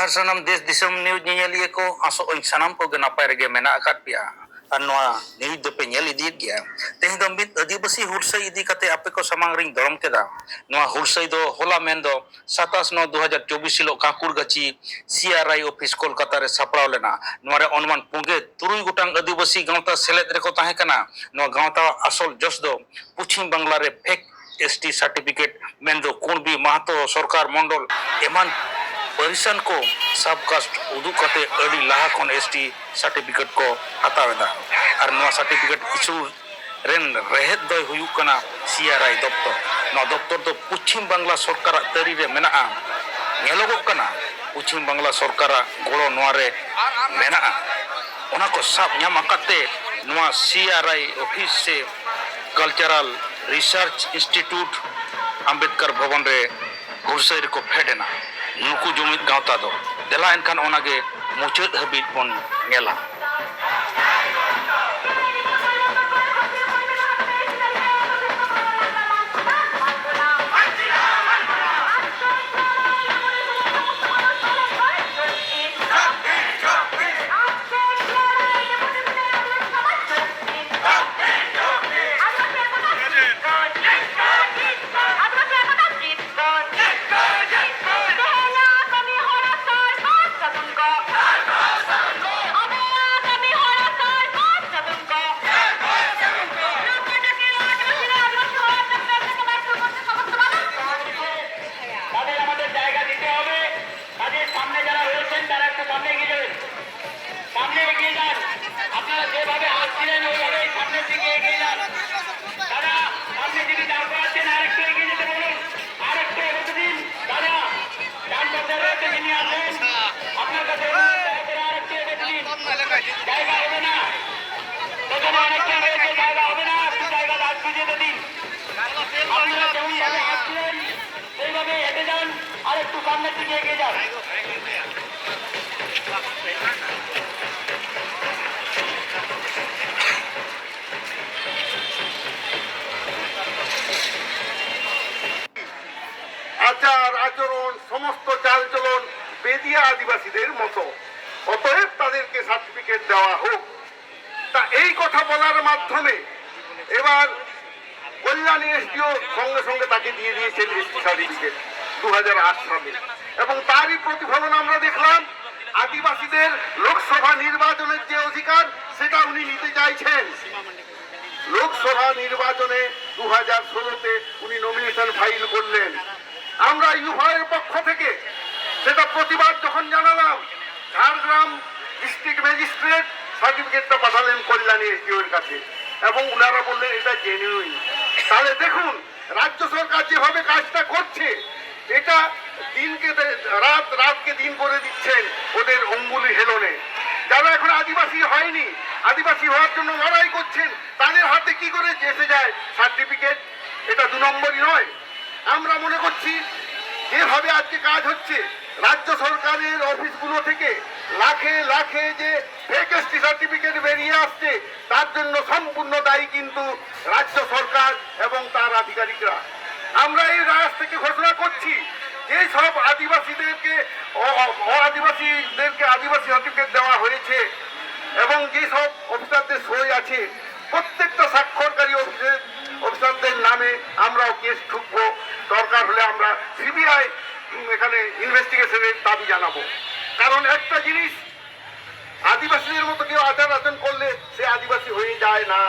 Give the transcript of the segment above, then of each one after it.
ᱥᱟᱦᱟᱨ ᱥᱟᱱᱟᱢ ᱫᱮᱥ ᱫᱤᱥᱚᱢ ᱱᱤᱭᱩᱡᱽ ᱧᱮᱧᱮᱞᱤᱭᱟᱹ ᱠᱚ ᱟᱥᱚᱜ ᱟᱹᱧ ᱥᱟᱱᱟᱢ ᱠᱚᱜᱮ ᱱᱟᱯᱟᱭ ᱨᱮᱜᱮ ᱢᱮᱱᱟᱜ ᱟᱠᱟᱫ ᱯᱮᱭᱟ ᱟᱨ ᱱᱚᱣᱟ ᱱᱤᱭᱩᱡᱽ ᱫᱚᱯᱮ ᱧᱮᱞ ᱤᱫᱤᱭᱮᱫ ᱜᱮᱭᱟ ᱛᱮᱦᱮᱧ ᱫᱚ ᱢᱤᱫ ᱟᱹᱫᱤᱵᱟᱹᱥᱤ ᱦᱩᱲᱥᱟᱹᱭ ᱤᱫᱤ ᱠᱟᱛᱮ ᱟᱯᱮ ᱠᱚ ᱥᱟᱢᱟᱝ ᱨᱤᱧ ᱫᱚᱲᱚᱢ ᱠᱮᱫᱟ ᱱᱚᱣᱟ ᱦᱩᱲᱥᱟᱹᱭ ᱫᱚ ᱦᱚᱞᱟ ᱢᱮᱱ ᱫᱚ ᱥᱟᱛᱟᱥ ᱱᱚ ᱫᱩ ᱦᱟᱡᱟᱨ ᱪᱚᱵᱵᱤᱥ ᱦᱤᱞᱳᱜ ᱠᱟᱹᱠᱩᱨᱜᱟᱹᱪᱤ ᱥᱤᱟᱨᱟᱭ ᱚᱯᱷᱤᱥ ᱠᱳᱞᱠᱟᱛᱟ ᱨᱮ ᱥᱟᱯᱲᱟᱣ ᱞᱮᱱᱟ ᱱᱚᱣᱟᱨᱮ ᱚᱱᱢᱟᱱ ᱯᱩᱱᱜᱮ ᱛᱩᱨᱩᱭ ᱜᱚᱴᱟᱝ ᱟᱹᱫᱤᱵᱟᱹᱥᱤ ᱜᱟᱶᱛᱟ ᱥᱮᱞᱮᱫ ᱨᱮᱠᱚ ᱛᱟᱦᱮᱸ ᱠᱟᱱᱟ ᱱᱚᱣᱟ ᱜᱟᱶᱛᱟ ᱟᱥᱚᱞ ᱡᱚᱥ ᱫᱚ ᱯᱚᱪᱷᱤᱢ ᱵᱟᱝᱞᱟ ᱨᱮ ᱯᱷᱮᱠ এসটি ᱥᱟᱨᱴᱤᱯᱷᱤᱠᱮᱴ ᱢᱮᱱᱫᱚ কুণবি ᱢᱟᱦᱟᱛᱚ ᱥᱚᱨᱠᱟᱨ ᱢᱚᱱᱰᱚᱞ ᱮᱢᱟᱱ ᱯᱟᱹᱨᱤᱥᱟᱱ ᱠᱚ ᱥᱟᱵᱠᱟᱥᱴ ᱩᱫᱩᱜ ᱠᱟᱛᱮ ᱟᱹᱰᱤ ᱞᱟᱦᱟ ᱠᱷᱚᱱ ᱮᱥ ᱴᱤ ᱥᱟᱨᱴᱤᱯᱷᱤᱠᱮᱴ ᱠᱚ ᱦᱟᱛᱟᱣ ᱮᱫᱟ ᱟᱨ ᱱᱚᱣᱟ ᱥᱟᱨᱴᱤᱯᱷᱤᱠᱮᱴ ᱤᱥᱩ ᱨᱮᱱ ᱨᱮᱦᱮᱫ ᱫᱚᱭ ᱦᱩᱭᱩᱜ ᱠᱟᱱᱟ ᱥᱤᱟᱨᱟᱭ ᱫᱚᱯᱛᱚᱨ ᱱᱚᱣᱟ ᱫᱚᱯᱛᱚᱨ ᱫᱚ ᱯᱚᱪᱷᱤᱢ ᱵᱟᱝᱞᱟ ᱥᱚᱨᱠᱟᱨᱟᱜ ᱛᱟᱹᱨᱤ ᱨᱮ ᱢᱮᱱᱟᱜᱼᱟ ᱧᱮᱞᱚᱜᱚᱜ ᱠᱟᱱᱟ ᱯᱚᱪᱷᱤᱢ ᱵᱟᱝᱞᱟ ᱥᱚᱨᱠᱟᱨᱟᱜ ᱜᱚᱲᱚ ᱱᱚᱣᱟ ᱨᱮ ᱢᱮᱱᱟᱜᱼᱟ ᱚᱱᱟ ᱠᱚ ᱥᱟᱵ ᱧᱟᱢ ᱟᱠᱟᱫᱛᱮ ᱱᱚᱣᱟ ᱥᱤᱟᱨᱟᱭ ᱚᱯᱷᱤᱥ ᱥᱮ cultural research institute Ambedkar Bhavan রে ঘুরসাই রেকো ফেডেনা ᱱᱩᱠᱩ ᱡᱩᱢᱤᱫ ᱜᱟᱶᱛᱟ ᱫᱚ ᱫᱮᱞᱟ ᱮᱱᱠᱷᱟᱱ ᱚᱱᱟᱜᱮ ᱢᱩᱪᱟᱹᱫ ᱦᱟᱹᱵᱤᱡ ᱵᱚᱱ ᱧᱮᱞᱟ আচরণ, সমস্ত চালচলন বেদিয়া আদিবাসীদের মতো। অতএব তাদেরকে সার্টিফিকেট দেওয়া হোক। তা এই কথা বলার মাধ্যমে এবার কল্যাণী এসডিও সঙ্গে সঙ্গে তাকে দিয়ে দিয়েছেন এসটি সার্টিফিকেট দু সালে। এবং তারই প্রতিফলন আমরা দেখলাম, আদিবাসীদের লোকসভা নির্বাচনের যে অধিকার, সেটা উনি নিতে চাইছেন। লোকসভা নির্বাচনে দু হাজার ষোলোতে উনি নমিনেশন ফাইল করলেন। আমরা ইউভাইয়ের পক্ষ থেকে সেটা প্রতিবাদ যখন জানালাম, ঝাড়গ্রাম ডিস্ট্রিক্ট ম্যাজিস্ট্রেট সার্টিফিকেটটা পাঠালেন কল্যাণী এসডিওর কাছে এবং ওনারা বললেন, এটা জেনুইন তাহলে দেখুন, রাজ্য সরকার যেভাবে কাজটা করছে, এটা দিনকে রাত রাতকে দিন করে দিচ্ছেন ওদের অঙ্গুলি হেলনে। যারা এখন আদিবাসী হয়নি, আদিবাসী হওয়ার জন্য লড়াই করছেন, তাদের হাতে কি করে এসে যায় সার্টিফিকেট? এটা দু নম্বরই নয়। আমরা মনে করছি যেভাবে আজকে কাজ হচ্ছে, রাজ্য সরকারের অফিসগুলো থেকে লাখে লাখে যে ভ্যাকেন্সি সার্টিফিকেট বেরিয়ে আসছে, তার জন্য সম্পূর্ণ দায়ী কিন্তু রাজ্য সরকার এবং তার আধিকারিকরা। আমরা এই রাজ থেকে ঘোষণা করছি যে সব আদিবাসীদেরকে অ-আদিবাসীদেরকে আদিবাসী সার্টিফিকেট দেওয়া হয়েছে এবং যে সব অফিসারদের সই আছে, প্রত্যেকটা স্বাক্ষরকারী অফিসের অফিসারদের নামে আমরাও কেস ঠুকবো দরকার হলে আমরা সিবিআই এখানে ইনভেস্টিগেশনের দাবি জানাব। কারণ একটা জিনিস, আদিবাসীদের মতো কেউ আচার আচরণ করলে সে আদিবাসী হয়ে যায় না।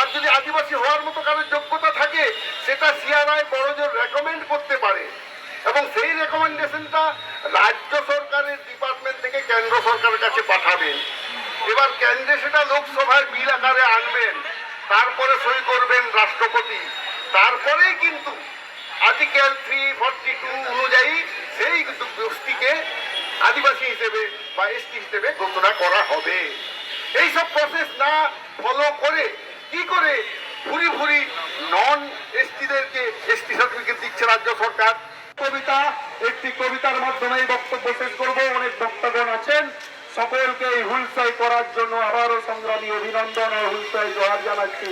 আর যদি আদিবাসী হওয়ার মতো কারোর যোগ্যতা থাকে, সেটা সিআরআই বড়জোর রেকমেন্ড করতে পারে। এবং সেই রেকমেন্ডেশনটা রাজ্য সরকারের ডিপার্টমেন্ট থেকে কেন্দ্র সরকারের কাছে পাঠাবেন। এবার কেন্দ্রে সেটা লোকসভায় বিল আকারে আনবেন। তারপরে সই করবেন রাষ্ট্রপতি। তারপরেই কিন্তু আর্টিকেল থ্রি ফর্টি টু অনুযায়ী সেই গোষ্ঠীকে আদিবাসী হিসেবে বা এসটি হিসেবে ঘোষণা করা হবে। এইসব প্রসেস না ফলো করে কি করে ভুরি ভুরি নন এসটিদেরকে এসটি সার্টিফিকেট দিচ্ছে রাজ্য সরকার? কবিতা, একটি কবিতার মাধ্যমে এই বক্তব্য শেষ করব। অনেক বক্তগণ আছেন। সকলকে এই হুলসাই করার জন্য আবারও সংগ্রামী অভিনন্দন ও হুলসাই জোহার জানাচ্ছি।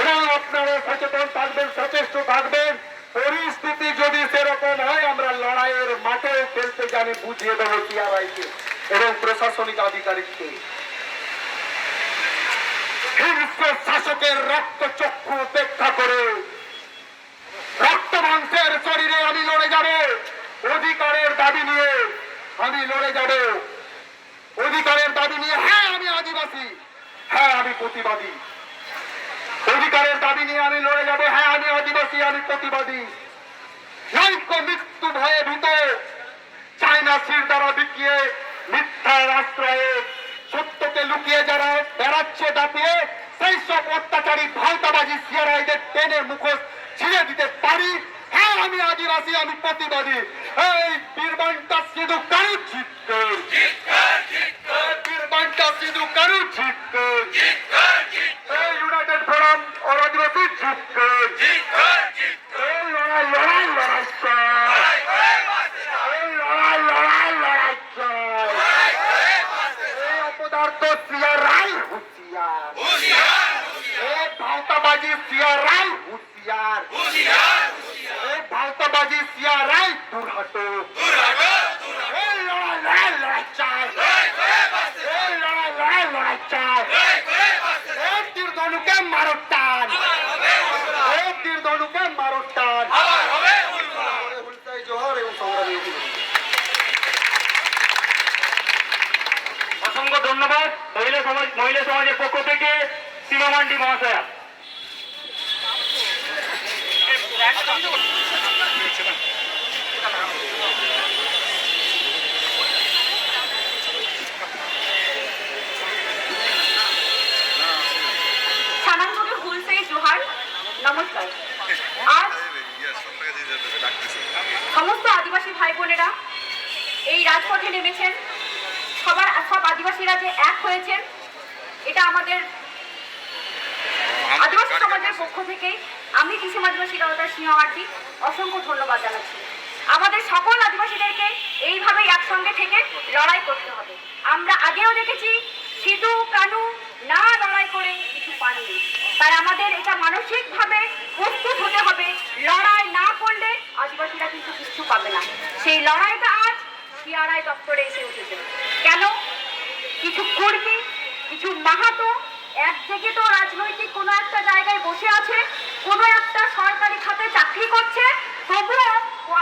এবং আপনারা সচেতন থাকবেন সচেষ্ট থাকবেন পরিস্থিতি যদি সেরকম হয় আমরা লড়াইয়ের মাঠে খেলতে যাব আমি বুঝিয়ে দেবো টিআরআইকে এবং প্রশাসনিক আধিকারিককে। শাসকের রক্ত চক্ষু উপেক্ষা করে রক্ত মাংসের শরীরে আমি লড়ে যাব। অধিকারের দাবি নিয়ে আমি লড়ে যাব। অধিকারের দাবি নিয়ে হ্যাঁ আমি আদিবাসী হ্যাঁ আমি প্রতিবাদী। অধিকারের দাবি নিয়ে আমি লড়ে যাব হ্যাঁ আমি আদিবাসী, আমি প্রতিবাদী। মৃত্যু ভয়ে ভীত চায়না শির দ্বারা বিকিয়ে মিথ্যার আশ্রয়ে সত্যকে লুকিয়ে যারা বেড়াচ্ছে দাপিয়ে সেই সব অত্যাচারী ভাওতাবাজি সিয়ারাইদের টেনে মুখোশ ছিঁড়ে দিতে পারি। হ্যাঁ আমি আদিবাসী, আমি প্রতিবাদী। এই শুধু কারু বীরবানটা শুধু কারু ইউনাইটেড ফোরাম और আদিবাসী লড়াই লড়াই চাই এই লড়াই লড়াই লড়াই চাই এই অপদার্থ সিয়ারাই হুঁশিয়ার এই ভাওতাবাজি সিয়ারাই হুঁশিয়ার। এই ভাওতাবাজি সিয়ারাই দুর্হাটো এই লড়াই লড়াই চাই। এই লড়াই লড়াই লড়াই চাই। এই তীর ধনুকে মারো টান। এই তীর ধনুকে মারো টান জোহর এবং সংগ্রামী। অসংখ্য ধন্যবাদ মহিলা সমাজ মহিলা সমাজের পক্ষ থেকে সীমা মান্ডি মহাশয়া সানানপুরে হুলসেই জোহার নমস্কার। আজ সমস্ত আদিবাসী ভাই বোনেরা এই রাজপথে নেমেছেন। সবার, সব আদিবাসীরা যে এক হয়েছেন, এটা আমাদের আদিবাসী সমাজের পক্ষ থেকে আমি কৃষি আদিবাসী জনতা সিংহাটি অসংখ্য ধন্যবাদ জানাচ্ছি। আমাদের সকল আদিবাসীদেরকে এইভাবেই একসঙ্গে থেকে লড়াই করতে হবে। আমরা আগেও দেখেছি, সিধু, কানু না লড়াই করে কিছু পাননি। তাই আমাদের এটা মানসিকভাবে প্রস্তুত হতে হবে, লড়াই না করলে আদিবাসীরা কিন্তু কিচ্ছু পাবে না। সেই লড়াইটা আজ সিআরআই দপ্তরে এসে উঠেছে। কেন? কিছু কর্মী, কিছু মাহাতো এক থেকে তো রাজনৈতিক কোনো একটা জায়গায় বসে আছে কোনো একটা সরকারি খাতে চাকরি করছে, তবুও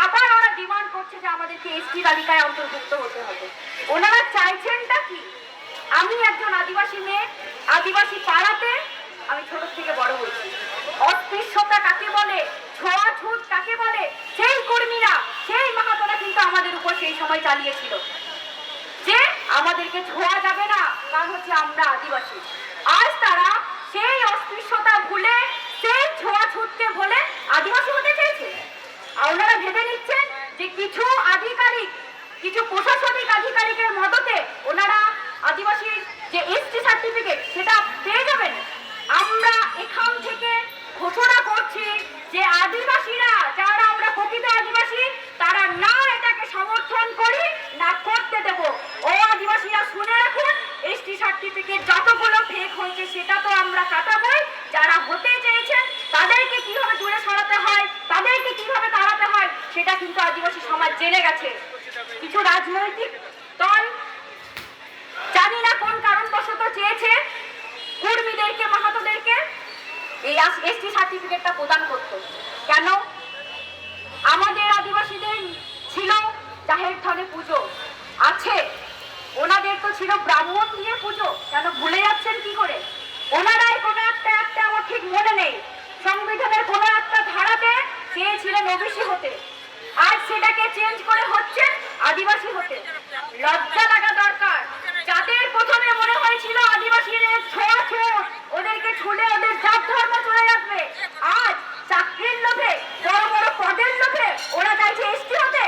আবার ওরা ডিমান্ড করছে যে আমাদেরকে এসটি তালিকায় অন্তর্ভুক্ত হতে হবে। ওনারা চাইছেনটা কি? আমি একজন আদিবাসী মেয়ে, আদিবাসী পাড়াতে আমি ছোট থেকে বড় হয়েছি। অস্পৃশ্যতা কাকে বলে? ছোঁয়াছুত কাকে বলে? সেই কর্মীরা, সেই মাহাতোরা কিন্তু আমাদের উপর সেই সময় চালিয়েছিল। যে আমাদেরকে ছোঁয়া যাবে না কারণ হচ্ছে আমরা আদিবাসী। আজ তারা সেই অস্পৃশ্যতা ভুলে সেই ছোঁয়া ছুটকে ভুলে আদিবাসী হতে চেয়েছে। আর ওনারা ভেবে নিচ্ছেন যে কিছু আধিকারিক, কিছু প্রশাসনিক আধিকারিকের মদতে ওনারা আদিবাসীর যে এসটি সার্টিফিকেট সেটা পেয়ে যাবেন। আমরা এখান থেকে ঘোষণা করছি যে আদিবাসীরা, যারা আমরা প্রকৃত আদিবাসী, তারা না এটাকে সমর্থন করি, না করতে দেব। ও আদিবাসীরা শুনে রাখুন এসটি সার্টিফিকেট যতগুলো ফেক হয়েছে, সেটা তো আমরা কাটাবই। যারা হতে চেয়েছেন তাদেরকে কীভাবে দূরে সরাতে হয় তাদেরকে কীভাবে তাড়াতে হয় সেটা কিন্তু আদিবাসী সমাজ জেনে গেছে। কিছু রাজনৈতিক দল জানি না কোন কারণবশত চেয়েছে কর্মীদেরকে, মাহাতোদেরকে এই এসটি সার্টিফিকেটটা প্রদান করত। কেন? আমাদের আদিবাসীদের ছিল জাহের থানে পুজো। আছে। ওনাদের তো ছিল ব্রাহ্মণ দিয়ে পুজো। কেন ভুলে যাচ্ছেন কি করে? ওনারাই কোনো একটা একটা আমার ঠিক মনে নেই। সংবিধানের কোনো একটা ধারাতে চেয়েছিলেন ওবিসি হতে। আজ সেটাকে চেঞ্জ করে হচ্ছে আদিবাসী হতে। লজ্জা লাগা দরকার। যাদের প্রথমে মনে হয়েছিল আদিবাসীদের ছোঁয়া ছোঁয়া, ওদেরকে ছুলে ওদের জাত ধর্ম চলে যাবে আজ চাকরির লোভে, বড় বড় পদের লোভে ওরা চাইছে এসটি হতে।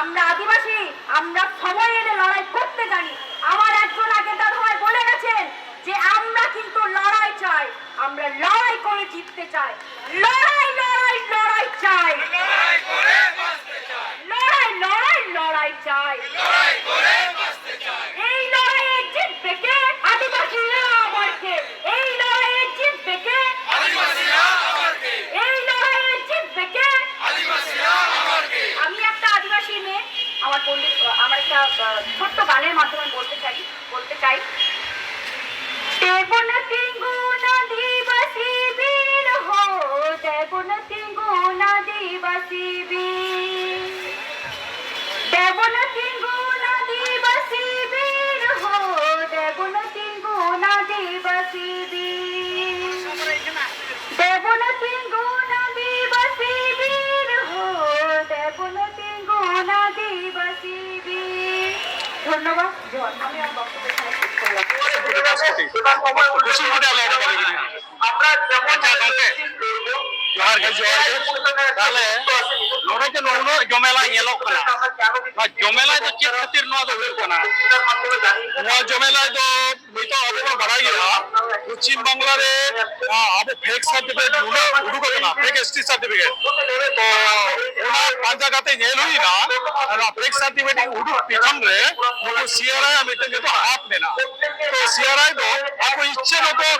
আমরা আদিবাসী, আমরা সময় এলে লড়াই করতে জানি। আমার একজন আগে দাদা ভাই বলে গেছেন যে, আমরা কিন্তু লড়াই চাই, আমরা লড়াই করে জিততে চাই। লড়াই লড়াই চাই লড়াই লড়াই লড়াই চাই এই লড়াইয়ে জিতবে কে আদিবাসীরা আমার কে এই লড়াইয়ে জিতবে কে এই লড়াইয়ে জিতবে কে আমি একটা আদিবাসী মেয়ে আমার পণ্ডিত দেবন তিঙ্গুন দিবসি বীর হো, দেবন তিঙ্গুন দিবসি বীর। দেবন তিঙ্গুন দিবসি বীর হো, দেবন তিঙ্গুন দিবসি বীর। দেবন তিঙ্গুন দিবসি বীর হো, দেবন তিঙ্গুন দিবসি বীর। ধন্যবাদ, জয়। আমি আমার বক্তব্য এখানে শেষ করলাম আমরা যেমন ᱡᱚᱦᱟᱨ ᱜᱮ ᱡᱚᱦᱟᱨ ᱜᱮ ᱛᱟᱦᱞᱮ ᱱᱚᱰᱮ ᱡᱮ ᱱᱩᱱᱟᱹᱜ ᱡᱚᱢᱮᱞᱟ ᱧᱮᱞᱚᱜ ᱠᱟᱱᱟ ᱱᱚᱣᱟ ᱡᱚᱢᱮᱞᱟ ᱫᱚ ᱪᱮᱫ ᱠᱷᱟᱹᱛᱤᱨ ᱱᱚᱣᱟ ᱫᱚ ᱦᱩᱭᱩᱜ ᱠᱟᱱᱟ ᱱᱚᱣᱟ ᱡᱚᱢᱮᱞᱟ ᱫᱚ ᱱᱤᱛᱚᱜ ᱟᱵᱚ ᱵᱚᱱ ᱵᱟᱲᱟᱭ ᱜᱮᱭᱟ ᱯᱚᱪᱷᱤᱢ ᱵᱟᱝᱞᱟ ᱨᱮ ᱟᱵᱚ ᱯᱷᱮᱠ ᱥᱟᱨᱴᱤᱯᱷᱤᱠᱮᱴ ᱱᱩᱱᱟᱹᱜ ᱩᱰᱩᱠ ᱟᱠᱟᱱᱟ ᱯᱷᱮᱠ ᱮᱥᱴᱤ ᱥᱟᱨᱴᱤᱯᱷᱤᱠᱮᱴ ᱛᱚ ᱚᱱᱟ ᱯᱟᱸᱡᱟ ᱠᱟᱛᱮ ᱧᱮᱞ ᱦᱩᱭᱱᱟ ᱚᱱᱟ ᱯᱷᱮᱠ ᱥᱟᱨᱴᱤᱯᱷᱤᱠᱮᱴ ᱩᱰᱩᱠ ᱯᱤᱪᱷᱚᱱ ᱨᱮ ᱱᱩᱠᱩ ᱥᱤᱟᱨᱟᱭ ᱟᱨ ᱢᱤᱫᱴᱮᱱ ᱡᱚᱛᱚ ᱦᱟᱛ ᱢᱮᱱᱟᱜᱼᱟ ᱛᱚ ᱥᱤᱟᱨᱟᱭ ᱫᱚ ᱟᱠᱚ ᱤᱪᱪᱷᱟᱹ ᱢᱚᱛᱚ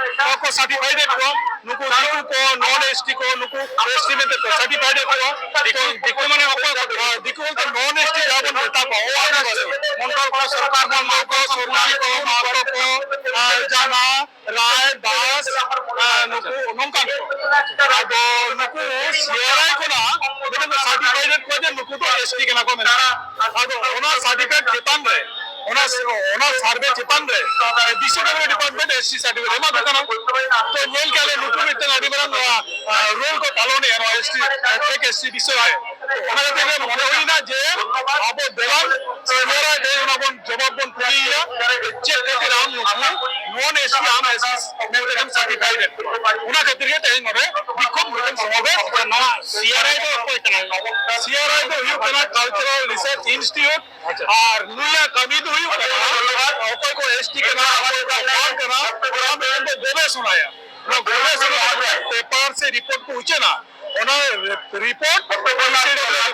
ᱠᱚ ᱥᱟᱨᱴᱤᱯᱷᱟᱭᱤᱰ ᱮᱫ ᱠᱚᱣᱟ નુકુ તારું કો નોન એસટી કો નુકુ એસટી में तो सर्टिफाइड है को दिको दिको माने ओको दिको तो नॉन एसटी जाबन बेटा को आना से मंडल को सरकार मन को सोनाई को मारो को जाना राय दास नुकु नंका तो नुकु सीआरआई को ना बेटा सर्टिफाइड को जे नुकु तो एसटी के ना को मेरा और ओना सर्टिफिकेट केतान ઓના ઓના survey depend disability department SC certificate એમાં તો તો મેલ કાલે નુટુમ ઇતન અડીમરાન રોલ કો પાલોને એનો એસટી ટેક એસસી ડિસો આય ઓના તે મને હોય ના જે આપો દેવાન चेहरा देवनागुण जवाबगुण पुलिया इच्छेती राम नुकू नॉन एसी आम एसी मेमोरियम सर्टिफाइड उना खातिर ᱜᱮ ᱛᱮᱦᱮᱧ ᱱᱚᱰᱮ ᱵᱤᱠᱷᱚᱵ ᱢᱤᱫᱴᱟᱝ ᱥᱚᱢᱚᱵᱮᱥ ᱟᱨ ᱱᱚᱣᱟ ᱥᱤᱟᱨᱟᱭ ᱫᱚ ᱚᱠᱚᱭ ᱠᱟᱱᱟ ᱥᱤᱟᱨᱟᱭ ᱫᱚ ᱦᱩᱭᱩᱜ ᱠᱟᱱᱟ ᱠᱟᱞᱪᱟᱨᱟᱞ ᱨᱤᱥᱟᱨᱪ ᱤᱱᱥᱴᱤᱴᱤᱭᱩᱴ ᱟᱨ ᱱᱩᱭᱟ ᱠᱟᱹᱢᱤ ᱫᱚ ᱦᱩᱭᱩᱜ ᱠᱟᱱᱟ ᱚᱠᱚᱭ ᱠᱚ ᱮᱥᱴᱤ ᱠᱟᱱᱟ ᱚᱠᱚᱭ ᱠᱚ ᱠᱟᱱ ᱠᱟᱱᱟ ᱚᱱᱟ ᱢᱮᱱ ᱫᱚ ᱜᱚᱵᱮᱥᱚᱱᱟᱭᱟ ᱚᱱᱟ ᱜᱚᱵᱮᱥᱚᱱᱟ ᱯᱮᱯᱟᱨ ᱥᱮ ᱨᱤᱯᱳᱨᱴ ᱠᱚ ᱩᱪᱷᱟᱹᱱᱟ ᱚᱱᱟ ᱨᱤᱯᱳᱨᱴ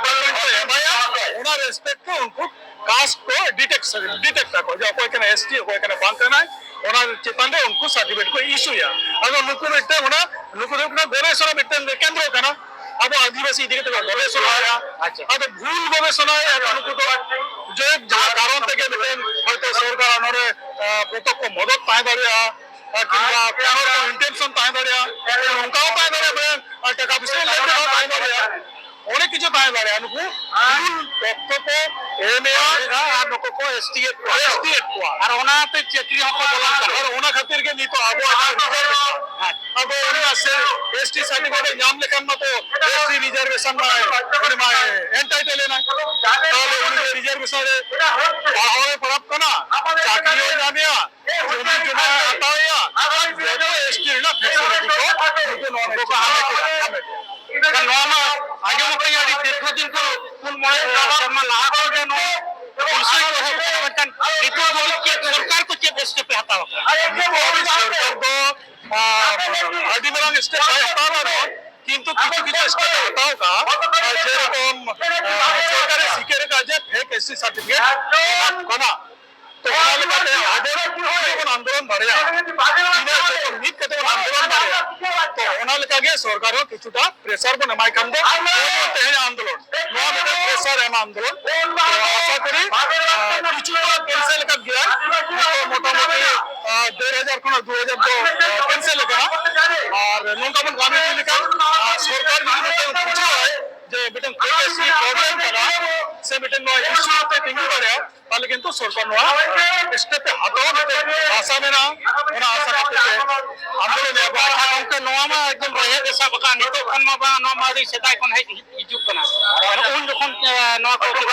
ᱰᱤᱯᱟᱨᱴᱢᱮᱱᱴ ᱠᱚ ᱮᱢᱟᱭᱟ ᱚᱱᱟ ᱨᱮᱥᱯᱮᱠᱴ ᱛᱮ ᱩᱱᱠᱩ కాస్ట్తో డిటెక్ట్ డిటెక్ట్ ఆకోదు ఒక్కొక్కన ఎస్టీ ఒక్కొక్కన బంకన ᱚᱱᱟ ᱪᱮᱛᱟᱱ ᱨᱮ ᱩᱱᱠᱩ ᱥᱟᱨᱴᱤᱯᱷᱤᱠᱮᱴ ᱠᱚ ᱤᱥᱩᱭᱟ ᱟᱫᱚ ᱱᱩᱠᱩ ᱢᱤᱫᱴᱮᱱ ᱚᱱᱟ ᱱᱩᱠᱩ ᱫᱚ ᱠᱟᱱᱟ ᱢᱤᱫᱴᱮᱱ ᱠᱮᱱᱫᱨᱚ ᱠᱟᱱᱟ ᱟᱵᱚ ᱟᱹᱫᱤᱵᱟᱹᱥᱤ ᱤᱫᱤ ᱠᱟᱛᱮ ᱜᱚᱵᱮᱥᱚᱱᱟᱭᱟ ᱟᱫᱚ ᱵᱷᱩᱞ ᱜᱚᱵᱮᱥᱚᱱᱟᱭᱟ ᱱᱩᱠᱩ ᱫᱚ ᱡᱟᱦᱟᱸ ᱠᱟᱨᱚᱱ ᱛᱮᱜᱮ ᱢᱤᱫᱴᱮᱱ ᱦᱚᱭᱛᱚ ᱥᱚᱨᱠᱟᱨ ᱚᱱᱟᱨᱮ ᱯᱨᱚᱛᱚᱠᱠᱚ ᱢᱚᱫᱚᱛ ᱛᱟᱦᱮᱸ ᱫᱟᱲᱮᱭᱟᱜᱼᱟ কিংবা কারোর ইন্টেনশন তাহলে দাঁড়িয়ে নৌকাও তাহলে দাঁড়িয়ে টাকা পয়সা তাহলে তাই দাঁড়িয়া অনেক কিছু তাই দাঁড়িয়া নুকু ভুল তথ্য কো এমএ আর নুকু কো এসটিএফ এসটিএফ কো আর ওনাতে চাকরি হকো বলান কর আর ওনা খাতির গে নি তো আবো রিজার্ভেশন আবো ওনা সে এসটি সার্টিফিকেট নাম লেখান মতো এসটি রিজার্ভেশন মা মানে মা এন্টাইটেল না তাহলে উনি রিজার্ভেশন রে পাওয়ারে প্রাপ্ত না চাকরিও জানিয়া জমি জমা হাতাওয়া যেটা এসটি না ফেসিলিটি को नुकु सरकार को के स्टेप पे हटाओ सरकार को আদি বরং স্টেপ হটাও না কিন্তু কিছু কিছু স্টেপ হটাও কা যেরকম সরকারের শিখের কাজে ফেক এসসি সার্টিফিকেট কনা তো ওনা লেকাতে আবার যখন আন্দোলন বাড়িয়া ইনা যখন মিট কাতে আন্দোলন বাড়িয়া তো ওনা লেকাগে সরকারও কিছুটা প্রেসার বন এমাই কাম দে তেহেন আন্দোলন নোয়া মেটা প্রেসার এম আন্দোলন তো আশা করি কিছুটা ক্যান্সেল লেকা গিয়া মোটামুটি দেড় হাজার কোন যে ಮಿಟನ್ ಪಿಎಸ್ಸಿ ಪ್ರೋಗ್ರಾಮ್ ತರ সে ಮಿಟನ್ নয় ইস্যুতে থিঙ্কিং করে তাহলে কিন্তু সরকার নয়। স্টেপে হাতাও হাতে আসামে না ওরা আশা করতেছে আন্দোলন এবার আমাকে নোয়ামা একদম রয়ে দেশা বাকা নিতো কোন মা বা নোয়ামা রি সেটাই কোন হাই ইজুক কনা আর কোন যখন নোয়া করতে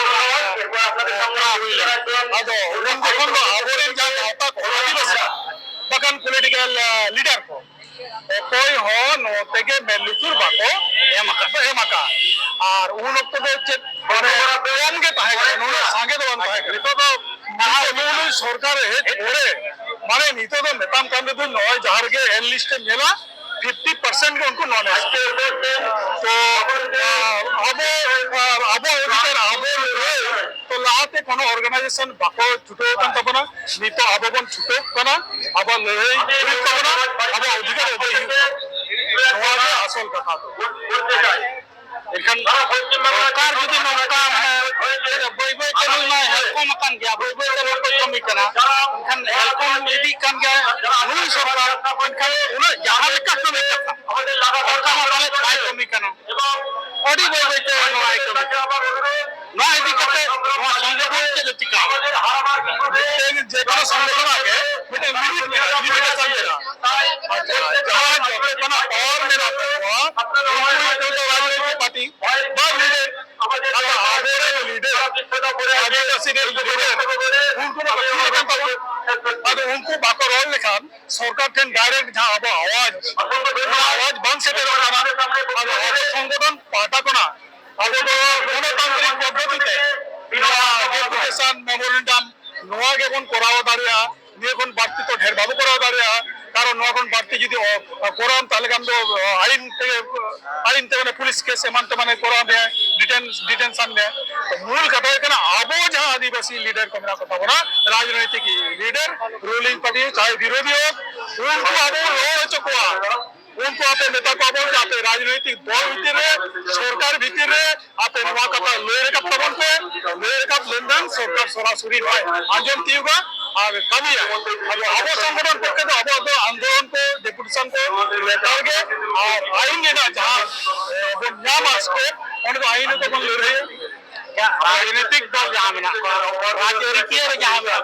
আদো কোন যখন আবরের যা আতা কোন দিবস বাকান পলিটিক্যাল লিডার কো। একই হ নো থেকে মেলুচুর বাকো এমাকা এমাকা আর উন অক্ত হচ্ছে ওমকে তাহে গেলেন উন আগে তো ওন তাহে গেলেন তো তো সরকারে হে মানে নিতো তো নেতাম কান্দে তো নয় যাহার গে এন লিস্টে মেলা फिफ्टी परसेंट में उनको नॉन एसी तो अब अब অধিকার আবর তো লাহাতে কোনো অর্গানাইজেশন বাকো ছুটো কান তখন নি তো আববন ছুটো কানা আবার লড়াই তখন আবার অধিকার হবে আসল কথা বলতে চাই এখন সরকার যদি নৌকা মানে বই বই চলুন না হেলকম কান গিয়া বই বই চলুন কই কমি কানা এখন হেলকম ইদি কান গিয়া নুই সরকার এখন উনি যাহা লেখা কমি কথা আমাদের লাগা সরকার মানে কমি কানা অডি বই বই চলুন না কমি নয় দিকে সংগঠন হচ্ছে যে কোনো সংগঠন আগে পার্টি বা লিডার उनको बाको रोल लिखान सरकार टेन डायरेक्ट जहाँ अब आवाज आवाज बंद से संगठन पाटा को ना গণতান্ত্রিক পদ্ধতিতে এডুকেশন মেমোরেন্ডাম ᱱᱚᱣᱟ ᱜᱮᱵᱚᱱ ᱠᱚᱨᱟᱣ ᱫᱟᱲᱮᱭᱟᱜᱼᱟ ᱱᱤᱭᱟᱹ ᱠᱷᱚᱱ ᱵᱟᱹᱲᱛᱤ ᱛᱚ ᱰᱷᱮᱨ ᱵᱟᱵᱚ ᱠᱚᱨᱟᱣ ᱫᱟᱲᱮᱭᱟᱜᱼᱟ কারণ ᱱᱚᱣᱟ ᱠᱷᱚᱱ ᱵᱟᱹᱲᱛᱤ ᱡᱩᱫᱤ ᱠᱚᱨᱟᱣ ᱛᱟᱦᱞᱮ ᱠᱷᱟᱱ ᱫᱚ ᱟᱹᱭᱤᱱ ᱛᱮᱜᱮ ᱟᱹᱭᱤᱱ ᱛᱮ ᱢᱟᱱᱮ ᱯᱩᱞᱤᱥ কেস এমন ᱛᱮ ᱢᱟᱱᱮ ᱠᱚᱨᱟᱣ ᱢᱮ ডিটেন ডিটেনশন ᱢᱮ মূল কথা হয়ে কানা আবো যাহা আদিবাসী লিডার কো মেরা কথা বলা রাজনৈতিক লিডার রুলিং পার্টি চাহে বিরোধী হোক উनको আবো রোড হচ্ছে কোয়া ᱩᱱᱠᱩ ᱟᱯᱮ ᱱᱮᱛᱟ ᱠᱚᱣᱟᱵᱚᱱ ᱟᱯᱮ ᱨᱟᱡᱽᱱᱳᱭᱛᱤᱠ ᱫᱚᱞ ᱵᱷᱤᱛᱤᱨ ᱨᱮ ᱥᱚᱨᱠᱟᱨ ᱵᱷᱤᱛᱤᱨ ᱨᱮ ᱟᱯᱮ ᱱᱚᱣᱟ ᱠᱟᱛᱷᱟ ᱞᱟᱹᱭ ᱨᱟᱠᱟᱵ ᱛᱟᱵᱚᱱ ᱯᱮ ᱞᱟᱹᱭ ᱨᱟᱠᱟᱵ ᱞᱮᱱᱫᱟᱱ ᱥᱚᱨᱠᱟর ᱥᱚᱨᱟᱥᱚরি ᱱᱚᱣᱟ ᱟᱸᱡᱚᱢ ᱛᱤᱭᱩᱜᱟ ᱟᱨ ᱠᱟᱹᱢᱤᱭᱟ ᱟᱫᱚ ᱟᱵᱚ ᱥᱚᱝᱜᱚᱴᱷᱚᱱ ᱯᱚᱠᱠᱷᱮ ᱫᱚ ᱟᱵᱚᱣᱟᱜ ᱫᱚ ᱟᱱᱫᱳᱞᱚᱱ ᱠᱚ ᱰᱮᱯᱩᱴᱮᱥᱚᱱ ᱠᱚ ᱞᱮᱛᱟᱲ ᱜᱮ ᱟᱨ ᱟᱹᱭᱤᱱ ᱨᱮᱱᱟᱜ ᱡᱟᱦᱟᱸ ᱵᱚᱱ ᱧᱟᱢᱟ ᱥᱠᱳᱯ ᱚᱸᱰᱮ ᱫᱚ ᱟᱹᱭᱤᱱ ᱨᱮᱫᱚ ᱵᱚᱱ ᱞᱟᱹᱲᱦᱟᱹᱭᱟ রাজনৈতিক দল যাহা মেনা রাজনীতি যাহা মেনা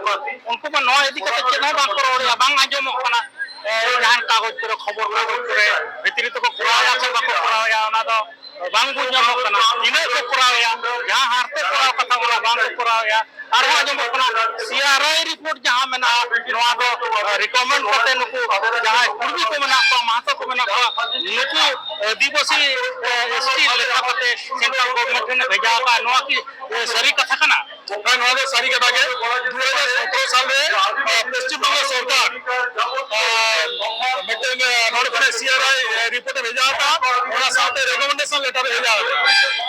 উনকু মা নয় ইদি কাতে চেনা বাং করো বাং আজমক কানা ᱡᱟᱦᱟᱱ ᱠᱟᱜᱚᱡᱽ ᱠᱚᱨᱮ ᱠᱷᱚᱵᱚᱨ ᱠᱟᱜᱚᱡᱽ ᱠᱚᱨᱮ ᱵᱷᱤᱛᱨᱤ ᱛᱮᱠᱚ ᱠᱚᱨᱟᱣᱟ ᱥᱮ ᱵᱟᱠᱚ ᱠᱚᱨᱟᱣᱟ ᱚᱱᱟ ᱫᱚ ᱵᱟᱝ ᱵᱚᱱ ᱧᱟᱢᱚᱜ ᱠᱟᱱᱟ ᱛᱤᱱᱟᱹᱜ ᱠᱚ ᱠᱚᱨᱟᱣᱮᱜᱼᱟ ᱡᱟᱦᱟᱸ ᱦᱟᱨᱛᱮ ᱠᱚᱨᱟᱣ ᱠᱟᱛᱷᱟ ᱵᱚᱱᱟ ᱵᱟᱝ ᱠᱚ ᱠᱚᱨᱟᱣᱮᱜᱼᱟ ᱟᱨᱦᱚᱸ ᱟᱸᱡᱚᱢᱚᱜ ᱠᱟᱱᱟ ᱥᱤᱟᱨᱟᱭ ᱨᱤᱯᱳᱨᱴ ᱡᱟᱦᱟᱸ ᱢᱮᱱᱟᱜᱼᱟ ᱱᱚᱣᱟ ᱫᱚ ᱨᱤᱠᱚᱢᱮᱱᱰ ᱠᱟᱛᱮ ᱱᱩᱠᱩ ᱡᱟᱦᱟᱸᱭ ᱠᱩᱲᱵᱤ ᱠᱚ ᱢᱮᱱᱟᱜ ᱠᱚᱣᱟ ᱢᱟᱦᱟᱛᱚ ᱠᱚ ᱢᱮᱱᱟᱜ ᱠᱚᱣᱟ ᱱᱩᱠᱩ ᱟᱹᱫᱤᱵᱟᱹᱥᱤ ᱮᱥᱴᱤ ᱞᱮᱠᱷᱟ ᱠᱟᱛᱮ ᱥᱮᱱᱴᱨᱟᱞ ᱜᱚᱵᱷᱚᱨᱱᱢᱮᱱᱴ ᱴᱷᱮᱱ ᱵᱷᱮᱡᱟ ᱟᱠᱟᱫ ᱱᱚᱣᱟ की सारी कथा का ना नवा तो सारी कथा के दो हज़ार सत्रह साल में पश्चिम बंगाल सरकार मिट्टन नोटिफिकेशन सीआरआई रिपोर्ट भेजा था और साथ रेकमेंडेशन ଲେଟର ହେଇଯାଉଛେ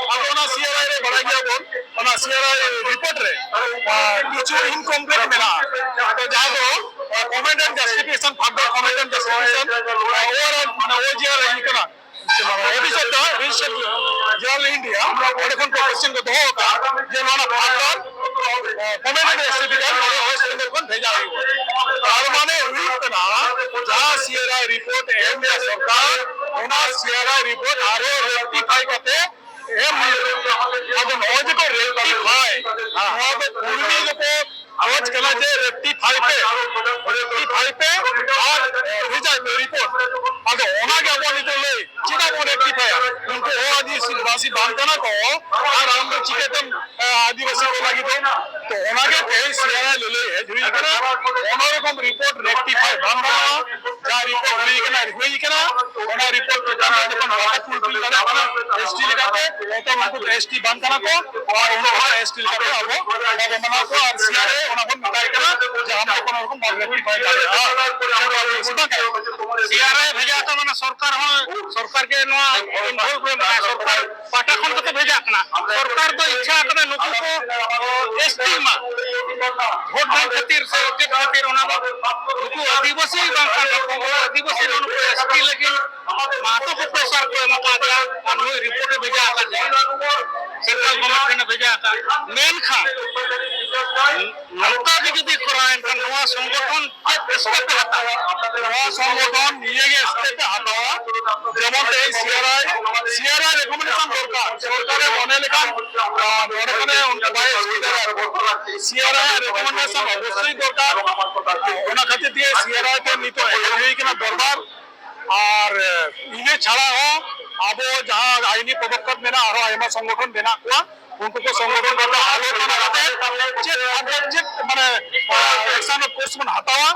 ଆଉ ଅନା ସିଆର୍ଆଇରେ ବଡ଼ାଗିଆ ବୋଲ ଅନା ସିଆର୍ଆଇ ରିପୋର୍ଟରେ କିଛି ଇନକମ୍ପ୍ଲିଟ୍ ମିଲା ତ ଯାହାକୁ କମେଣ୍ଡେଣ୍ଟ ଜଷ୍ଟିଫିକେସନ୍ ଫର୍ଦର କମେଣ୍ଡେଣ୍ଟ ଜଷ୍ଟିଫିକେସନ୍ ଓଆର୍ ମାନେ ଓଜିଆର୍ ହେଇକିନା एपिसोड था recent general India Vodafone corporation को दो का जो उन्होंने फादर कमेंडेड एसपी का बड़े हॉस्पिटल को भेजा है और माने वीक ना લા સિયરા રિપોર્ટ એમ ને સરકાર ઓના સિયરા રિપોર્ટ આરો રેક્ટિફાઈ કરતે એમ અબ નોજ કો રેક્ટિફાઈ હા તો પૂર્વી લોકો আওয়াজ করা যে রেফটি ফাইভে রেফটি ফাইভে আর রিজার্ভ রিপোর্ট আগে ওনাকে অপমানিত হলে চিকামো রেফটি ফাইভ কিন্তু ও আদিবাসী বান্ধনা কো, আর আমরা চিকেতম আদিবাসী কো লাগিত তো। ওনাকে কে সিয়ারা লেলে হুই কেনা? অন্যরকম রিপোর্ট রেফটি ফাইভ বান্ধনা যা রিপোর্ট হুই কেনা হুই কেনা। ওনার রিপোর্ট তো আমরা যখন রাখা ফুল ফুল रिपोर्ट के तने जब वाका फुलफिल करना कना एसटी लगाते तो उनको एसटी बांधना को और उनको एसटी लगाते अब अब मना को और सियारे ओना को मिटाई कना যে আমরা কোন রকম রেক্টিফাই সিআরআই ভেজা তো মানে সরকার হ্যাঁ সরকারকে নোয়া ইনভলভ করে মানে সরকার পাটা খন কত ভেজা কানা সরকার তো ইচ্ছা করে নুকু को एसटी मा ভোট ব্যাংক খাতির সুরক্ষিত খাতির ᱚᱱᱟ ᱫᱚ ᱱᱩᱠᱩ ᱟᱹᱫᱤᱵᱟᱹᱥᱤ ᱵᱟᱝᱠᱷᱟᱱ ᱱᱩᱠᱩ ᱟᱹᱫᱤᱵᱟᱹᱥᱤ ᱨᱮᱱ ᱩᱱᱠᱩ ᱮᱥᱴᱤ ᱞᱟᱹᱜᱤᱫ ᱢᱟᱛᱚ ᱠᱚ ᱯᱨᱮᱥᱟᱨ ᱠᱚ ᱮᱢᱟ ᱠᱟᱫᱟ ᱟᱨ ᱱᱩᱭ ᱨᱤᱯᱳᱨᱴ ᱮ ᱵᱷᱮᱡᱟ ᱟᱠᱟᱫ ᱥᱮᱱᱴᱨᱟᱞ ᱜᱚᱵᱷᱚᱨᱱᱢᱮᱱᱴ ᱴᱷᱮᱱ ᱵᱷᱮᱡᱟ ᱟᱠᱟᱫ ᱢᱮᱱᱠᱷᱟᱱ যদি করায় নোয়া সংগঠন যে স্টেপে হাতাওয়া নোয়া সংগঠন গিয়ে স্টেপে হাতাওয়া, যেমন এই সিআরআই সিআরআই রেকমেন্ডেশন দরকার। সরকারের মনে লেখান ওখানে সিআরআই রেকমেন্ডেশন অবশ্যই দরকার। ওনা খাতির দিয়ে সিআরআই তে নিতে এই কিনা দরবার আর ইনে ছাড়া হো আবো যাহা আইনি পদক্ষেপ মেনা, আরও আইমা সংগঠন মেনা কোয়া उनको संबोधन करता आलोचना लगाते हैं मैंने एक्शन ऑफ कोर्स में हटावा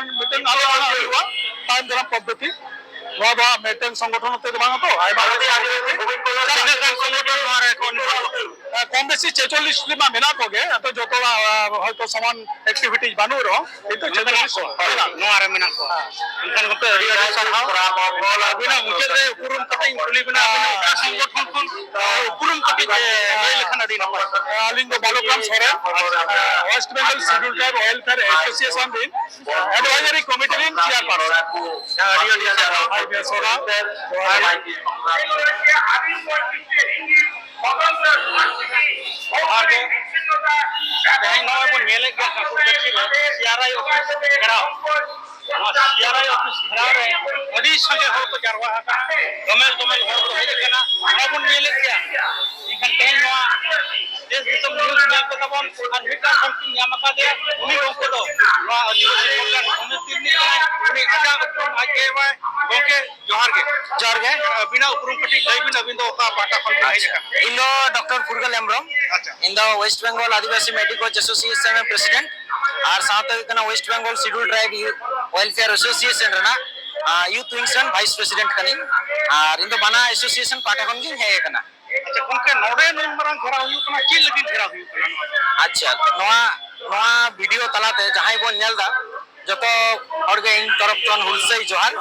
मीटिंग आलोचना हुआ टाइम ग्राम पद्धति পদ্ধতি নয়া বা মিটিং সংগঠন তো? নোয়ার এখন কম বেশি ছেচল্লিশ মা মেনা কোগে এত যত হয়তো সমান অ্যাক্টিভিটিজ বানু রহ কিন্তু ছেচল্লিশ নোয়ার মেনা কো। এনখান গতে আদি আদি সারহাও বিনা মুজে রে উপরুম কাটাই কুলি বিনা বিনা সংগঠন খন। উপরুম কাটি লই লেখান আদি না আলিঙ্গ বালগ্রাম Soren West Bengal schedule tribe association দিন অ্যাডভাইজারি কমিটি দিন। শেয়ার করো হ্যাঁ রিয়েল শেয়ার করো ভাই বেসরা আর নভেম্বর মেলে গিয়ে ঠাকুর দেখছিল সিআরআই অফিস ঘেরাও আমার সিআরআই অফিস ঘেরাও রে ওদের সঙ্গে হোক জারওয়া হাকা দমেল দমেল হোক হয়ে গেল না নভেম্বর মেলে গিয়া এখান থেকে अच्छा। Doctor फुरगल Hembram in West Bengal Adivasi medical association president. और साथ West Bengal schedule tribe welfare association youth wings vice president कनी। और बना एसोसिएशन पाटा खन गिन ᱜᱚᱢᱠᱮ ᱱᱚᱰᱮ ᱱᱩᱱ ᱢᱟᱨᱟᱝ ᱜᱷᱮᱨᱟᱣ ᱦᱩᱭᱩᱜ ᱠᱟᱱᱟ ᱪᱮᱫ ᱞᱟᱹᱜᱤᱫ ᱜᱷᱮᱨᱟᱣ ᱦᱩᱭᱩᱜ ᱠᱟᱱᱟ ᱟᱪᱪᱷᱟ ᱱᱚᱣᱟ ᱱᱚᱣᱟ ᱵᱷᱤᱰᱤᱭᱳ ᱛᱟᱞᱟᱛᱮ ᱡᱟᱦᱟᱸᱭ ᱵᱚᱱ ᱧᱮᱞ ᱫᱟ ᱡᱚᱛᱚ ᱦᱚᱲ ᱜᱮ ᱤᱧ ᱛᱚᱨᱚᱯ ᱠᱷᱚᱱ ᱦᱩᱞᱥᱟᱹᱭ ᱡᱚᱦᱟᱨ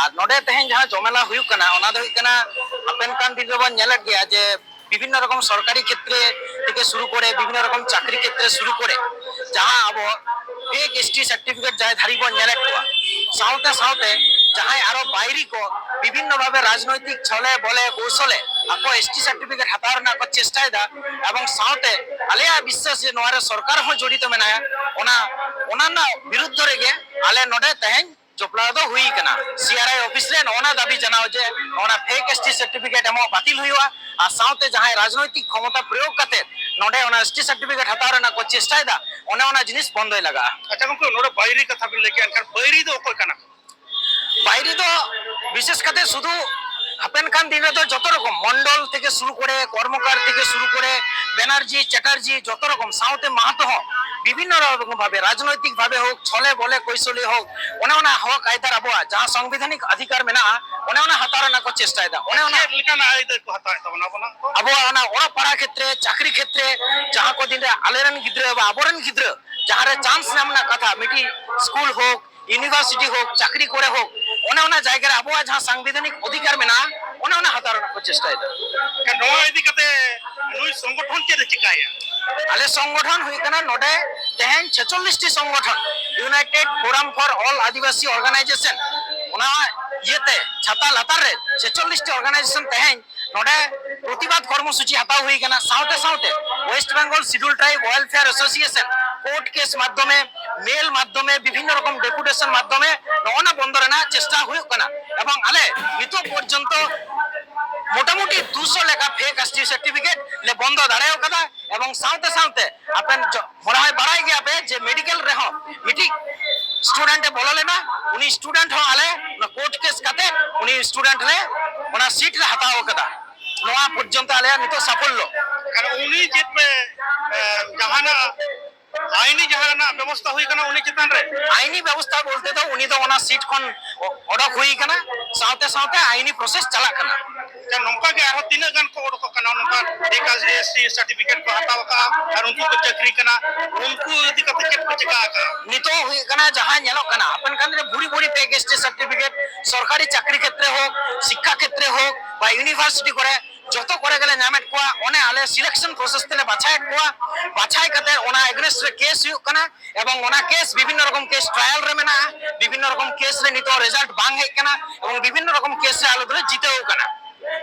ᱟᱨ ᱱᱚᱰᱮ ᱛᱮᱦᱮᱧ ᱡᱟᱦᱟᱸ ᱡᱚᱢᱮᱞᱟ ᱦᱩᱭᱩᱜ ᱠᱟᱱᱟ ᱚᱱᱟ ᱫᱚ ᱦᱩᱭᱩᱜ ᱠᱟᱱᱟ ᱦᱟᱯᱮᱱ ᱠᱟᱱ ᱫᱤᱱ ᱨᱮᱵᱚᱱ ᱧᱮᱞᱮᱫ ᱜᱮᱭᱟ ᱡᱮ বিভিন্ন রকম সরকারি ক্ষেত্রে থেকে শুরু করে বিভিন্ন রকম চাকরি ক্ষেত্রে শুরু করে যাহা আবো ফেক এসটি সার্টিফিকেট যায় ধারিবন নেলেট সাউতে সাউতে যাহাই আরও বাইরি কো বিভিন্ন ভাবে রাজনৈতিক ছলে, বলে, কৌশলে। আকো এসটি সার্টিফিকেট হাতার না কো চেষ্টা দা, এবং সাথে আলেয়া বিশ্বাস যে নোয়ারে সরকার হ জড়িত মেনায়া হ্যাঁ, ওনা ওনা না বিরুদ্ধ রেগে আলে নডে তেহেন চোপলা দো হুই কেনা। সিআরআই অফিস রে ওনা দাবি জানাও যে, ওনা ফেক এসটি সার্টিফিকেট এমো বাতিল হইওয়া আর সাথে যাহাই রাজনৈতিক ক্ষমতা প্রয়োগ কাতে নডে ওনা এসটি সার্টিফিকেট হাতার না কো চেষ্টা দা, ওনা ওনা জিনিস বন্ধই লাগা। আচ্ছা গমকে নোডে বাইরি কথা বিল লেকে আনকার বাইরি দ কই কেনা? বাইরে তো বিশেষ খাতে শুধু হাফেন খান দিনে তো যত রকম মন্ডল থেকে শুরু করে কর্মকার থেকে শুরু করে ব্যানার্জি চ্যাটার্জি যত রকম সাউথে মাহাতো বিভিন্ন রকম ভাবে রাজনৈতিক ভাবে হোক ছলে বলে কৈশলে হোক অনে অনা হক আয়দার আবহাওয়া যা সাংবিধানিক অধিকার মেনা অনে অনা হাতার না চেষ্টা এদা অনে অনা আবহাওয়া অনা ওরা পাড়া ক্ষেত্রে চাকরি ক্ষেত্রে যাহা কদিন আলেরান গিদ্রে বা আবরেন গিদ্রে যাহারে চান্স নামনা কথা মিটি স্কুল হোক ইউনিভার্সিটি হোক চাকরি করে হোক ઓના જાયગર ছেচল্লিশটি united forum for all Adivasi organisation. ওনা ইয়েতে ছাতা লাতারে ছেচল্লিশটি অর্গানাইজেশন তেহেন প্রতিবাদ কর্মসূচি হাতা হুইকানা সাউতে সাউতে West Bengal schedule tribe welfare association court case মাধ্যমে মেল মাধ্যমে, বিভিন্ন রকম ডেপুটেশন মাধ্যমে নগনা বন্দরে না চেষ্টা হয়ে কানা এবং আলে নিত পর্যন্ত মোটামুটি দুশো লেখা ফেক আসছে সার্টিফিকেট লে বন্ধ দাঁড়ায় কাদা এবং সাথে সাথে আপেন মনে হয় বাড়াই গিয়ে আপে যে মেডিকেল রেহ মিটি স্টুডেন্টে বললে না, উনি স্টুডেন্ট হ আলে কোর্ট কেস কাতে উনি স্টুডেন্ট লে ওনা সিট রে হাতাও কাদা নয়া পর্যন্ত আলে নিত সাফল্য। কারণ উনি যে জাহানা ᱟᱭᱱᱤ ᱡᱟᱦᱟᱱᱟᱜ ᱵᱮᱵᱚᱥᱛᱷᱟ ᱦᱩᱭ ᱠᱟᱱᱟ ᱩᱱᱤ ᱪᱮᱛᱟᱱ ᱨᱮ ᱟᱭᱱᱤ ᱵᱮᱵᱚᱥᱛᱷᱟ ᱵᱚᱞᱛᱮ ᱫᱚ ᱩᱱᱤ ᱫᱚ ᱚᱱᱟ ᱥᱤᱴ ᱠᱷᱚᱱ ᱚᱰᱚᱠ ᱦᱩᱭ ᱠᱟᱱᱟ ᱥᱟᱶᱛᱮ ᱥᱟᱶᱛᱮ ᱟᱭᱱᱤ ᱯᱨᱚᱥᱮᱥ ᱪᱟᱞᱟᱜ ᱠᱟᱱᱟ ᱡᱟ ᱱᱚᱝᱠᱟ ᱜᱮ ᱟᱨᱦᱚᱸ ᱛᱤᱱᱟᱹᱜ ᱜᱟᱱ ᱠᱚ ᱚᱰᱚᱠᱚᱜ ᱠᱟᱱᱟ ᱱᱚᱝᱠᱟ ᱮᱠᱟᱥ ᱮᱥᱴᱤ ᱥᱟᱨᱴᱤᱯᱷᱤᱠᱮᱴ ᱠᱚ ᱦᱟᱛᱟᱣ ᱠᱟᱜᱼᱟ ᱟᱨ ᱩᱱᱠᱩ ᱠᱚ ᱪᱟᱹᱠᱨᱤ ᱠᱟᱱᱟ ᱩᱱᱠᱩ ᱤᱫᱤ ᱠᱟᱛᱮ ᱪᱮᱫ ᱠᱚ ᱪᱮᱠᱟ ᱠᱟᱜᱼᱟ ᱱᱤᱛᱚᱜ ᱦᱩᱭ ᱠᱟᱱᱟ ᱡᱟᱦᱟᱸ ᱧᱮᱞᱚᱜ ᱠᱟᱱᱟ ᱟᱯᱮᱱ ᱠᱟᱱ ᱨᱮ ᱵᱷᱩᱨᱤ ᱵᱷᱩᱨᱤ ᱯᱮ ᱮᱥᱴᱤ ᱥᱟᱨᱴᱤᱯᱷᱤᱠᱮᱴ ᱥᱚᱨᱠᱟরি চাকরি ক্ষেত্রে হোক শিক্ষা ক্ষেত্রে হোক বা ইউনিভার্সিটি করে ᱡᱚᱛᱚ ᱠᱚᱨᱮ ᱜᱮᱞᱮ ᱧᱟᱢᱮᱫ ᱠᱚᱣᱟ ᱚᱱᱮ ᱟᱞᱮ ᱥᱤᱞᱮᱠᱥᱚᱱ ᱯᱨᱚᱥᱮᱥ ᱛᱮᱞᱮ ᱵᱟᱪᱷᱟᱭᱮᱫ ᱠᱚᱣᱟ ᱵᱟᱪᱷᱟᱭ ᱠᱟᱛᱮ ᱚᱱᱟ ᱮᱜᱱᱮᱥᱴ ᱨᱮ ᱠᱮᱥ ᱦᱩᱭᱩᱜ ᱠᱟᱱᱟ ᱮᱵᱚᱝ ᱚᱱᱟ ᱠᱮᱥ ᱵᱤᱵᱷᱤᱱᱱᱚ ᱨᱚᱠᱚᱢ ᱠᱮᱥ ᱴᱨᱟᱭᱟᱞ ᱨᱮ ᱢᱮᱱᱟᱜᱼᱟ ᱵᱤᱵᱷᱤᱱᱱᱚ ᱨᱚᱠᱚᱢ ᱠᱮᱥ ᱨᱮ ᱱᱤᱛᱚᱜ ᱨᱮᱡᱟᱞᱴ ᱵᱟᱝ ᱦᱮᱡ ᱠᱟᱱᱟ ᱮᱵᱚᱝ ᱵᱤᱵᱷᱤᱱᱱᱚ ᱨᱚᱠᱚᱢ ᱠᱮᱥ ᱨᱮ ᱟᱞᱮ ᱫᱚᱞᱮ ᱡᱤᱛᱟᱹᱣ ᱠᱟᱱᱟ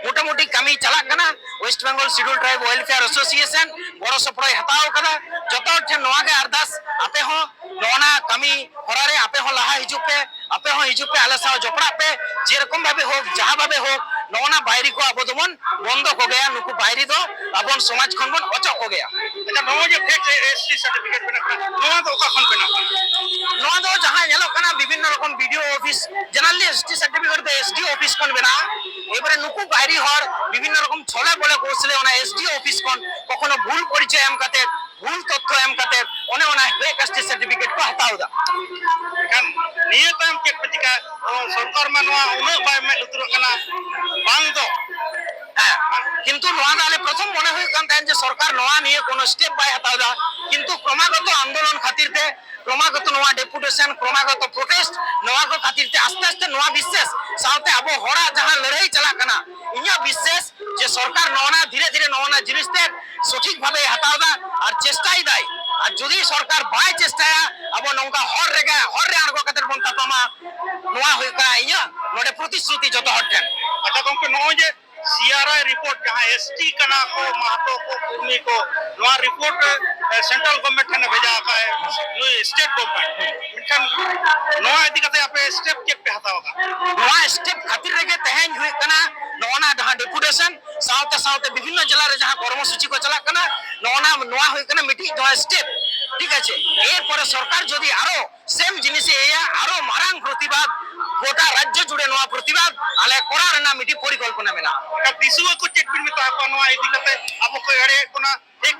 মোটামুটি কামি চালাক কানা West Bengal schedule tribe welfare association বড় সপড়ই হাতাও কানা যত ঠেন নোয়াগে আরদাস আপে হ নোনা কামি হরারে আপে হ লাহা হিজুপে আপে হ হিজুপে আলে সাও জপড়া পে যেরকম ভাবে হোক যাহা ভাবে হোক નોના બાયરી કો આબો દમન બંધ હો ગયા નુકુ બાયરી દો આબોન સમાજ ખન બન અચક હો ગયા એટલે નોવા જે ફેક એસટી સર્ટિફિકેટ બના નોવા તો ઓકા ખન બના નોવા દો જહાં હેલો કના વિભિન્ન রকম BDO office generally ST certificate দে এসটি অফিস কোন বেনা এবারে নুকু বাইরি হর বিভিন্ন রকম ছলে বলে কৌশলে ওনা এসডি অফিস কোন কখনো ভুল পরিচয় এম ভুল তথ্য એમ ખાતે અને ઓના એસટી સર્ટિફિકેટ પાતા હોદા એકાન નિયત એમ કે પ્રતિકા સરકાર માં નવા ઉમર બાય મે લુતરો કના બાંગ દો কিন্তু নোয়া নাহলে প্রথম মনে হয়ে যে সরকার নোয়া নিয়ে কোন স্টেপ বাই হাত কিন্তু ক্রমাগত আন্দোলন খাতিরতে, ক্রমাগত নোয়া ডেপুটেশন ক্রমাগত প্রোটেস্ট নোয়া কো খাতিরতে আস্তে আস্তে নোয়া বিশ্বাস সাথে আবো হড়া যাহা লড়াই চালা ইয়া বিশ্বাস যে সরকার নোনা ধীরে ধীরে নোনা জিনিসতে সঠিক ভাবে হাতাও আর চেষ্টাই দেয়। আর যদি সরকার বাই চেষ্টায়া, আবো নৌকা হর রেগে হর রে আড়গো কাতের বন্তা পামা, নোয়া হই ইয়া নোডে প্রতিশ্রুতি যত হটেন। আচ্ছা গমকে নয় যে सीआरआई रिपोर्ट जहाँ एस एसटी कना को महतो को कुर्मी को, वहाँ रिपोर्ट सेंट्रल गवर्नमेंट ने भेजा का है स्टेट गवर्नमेंट मिठान नवा इदी कते आपे स्टेप के पे हता होगा। नवा स्टेप खातिर रेगे तहेन हुए कना नवना जहाँ डेपुटेशन साउथ साउथ विभिन्न जिला रे जहाँ कर्मसूची को चला कना नवना नवा हुए कना मिठी जहाँ स्टेप ঠিক আছে? এরপরে সরকার যদি আরও সেম জিনিসে এয়া আরও মারাং প্রতিবাদ গোটা রাজ্য জুড়ে নেওয়া প্রতিবাদ আলে করার না মিটি পরিকল্পনা মেনা দিশুয়া কো চেক বিন মিতো আপা নোয়া এদিকে আবো কো এড়ে কোনা এক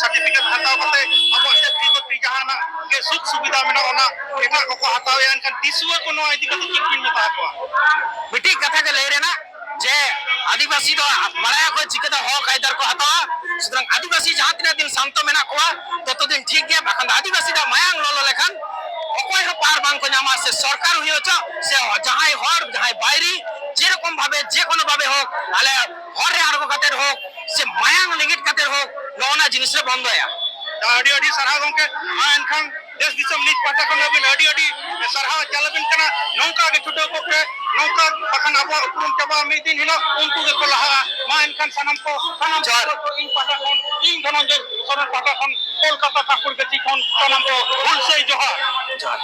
সার্টিফিকেট হাতাও করতে আবো চাকরি করতে জাহান না কে সুখ সুবিধা মেনা ওনা এটা কো হাতা হাতাও এনকান দিশুয়া কো নোয়া এদিকে চেক বিন মিতো আপা। মিটি কথা কে লেরে না ᱟᱹᱫᱤᱵᱟᱹᱥᱤ ᱫᱚ ᱵᱟᱲᱟᱭᱟ ᱠᱚ ᱪᱤᱠᱟᱹᱛᱮ ᱦᱚᱠ ᱟᱹᱭᱫᱟᱹᱨ ᱠᱚ ᱦᱟᱛᱟᱣᱟ ᱥᱩᱛᱨᱟᱝ ᱟᱹᱫᱤᱵᱟᱹᱥᱤ ᱡᱟᱦᱟᱸ ᱛᱤᱱᱟᱹᱜ ᱫᱤᱱ ᱥᱟᱱᱛᱚ ᱢᱮᱱᱟᱜ ᱠᱚᱣᱟ ᱛᱚᱛᱚ দিন ঠিক ᱜᱮᱭᱟ ᱵᱟᱠᱷᱟᱱ ᱫᱚ ᱟᱹᱫᱤᱵᱟᱹᱥᱤ ᱫᱚ ᱢᱟᱭᱟᱝ ᱞᱚᱞᱚ ᱞᱮᱠᱷᱟᱱ অকয় হো পার বাং জামা সে সরকার হয়েছে সে যাহাই হর যাহাই বাইরি যেরকম ভাবে যে কোনো ভাবে হোক আলে হরে আরগো কাতের হোক সে মায়াং লেগেট কাতের হোক নওনা জিনিসরে বন্ধ হয়া আডি আডি সারা গমকে মা এনখান দেশ দিশম নিজ পাতা কোন বিল আডি আডি সারা চালাবিন কানা নৌকা গে ছুটো কোকে ᱱᱚᱝᱠᱟ ᱵᱟᱠᱷᱟᱱ ᱟᱵᱚᱣᱟᱜ ᱩᱯᱨᱩᱢ ᱪᱟᱵᱟᱜᱼᱟ ᱢᱤᱫ ᱫᱤᱱ ᱦᱤᱞᱳᱜ ᱩᱱᱠᱩ ᱜᱮᱠᱚ ᱞᱟᱦᱟᱜᱼᱟ ᱢᱟ ᱮᱱᱠᱷᱟᱱ ᱥᱟᱱᱟᱢ ᱠᱚ ᱥᱟᱱᱟᱢ ᱠᱚ ᱤᱧ ᱯᱟᱦᱴᱟ ᱠᱷᱚᱱ ᱤᱧ ᱫᱷᱚᱱᱚᱱᱡᱚᱭ ᱥᱚᱨᱮᱱ ᱯᱟᱦᱴᱟ ᱠᱷᱚᱱ ᱠᱳᱞᱠᱟᱛᱟ ᱠᱟᱹᱯᱩᱨ ᱜᱟᱹᱪᱷᱤ ᱠᱷᱚᱱ ᱥᱟᱱᱟᱢ ᱠᱚ ᱦᱩᱞᱥᱟᱹᱭ ᱡᱚᱦᱟᱨ ᱡᱚᱦᱟᱨ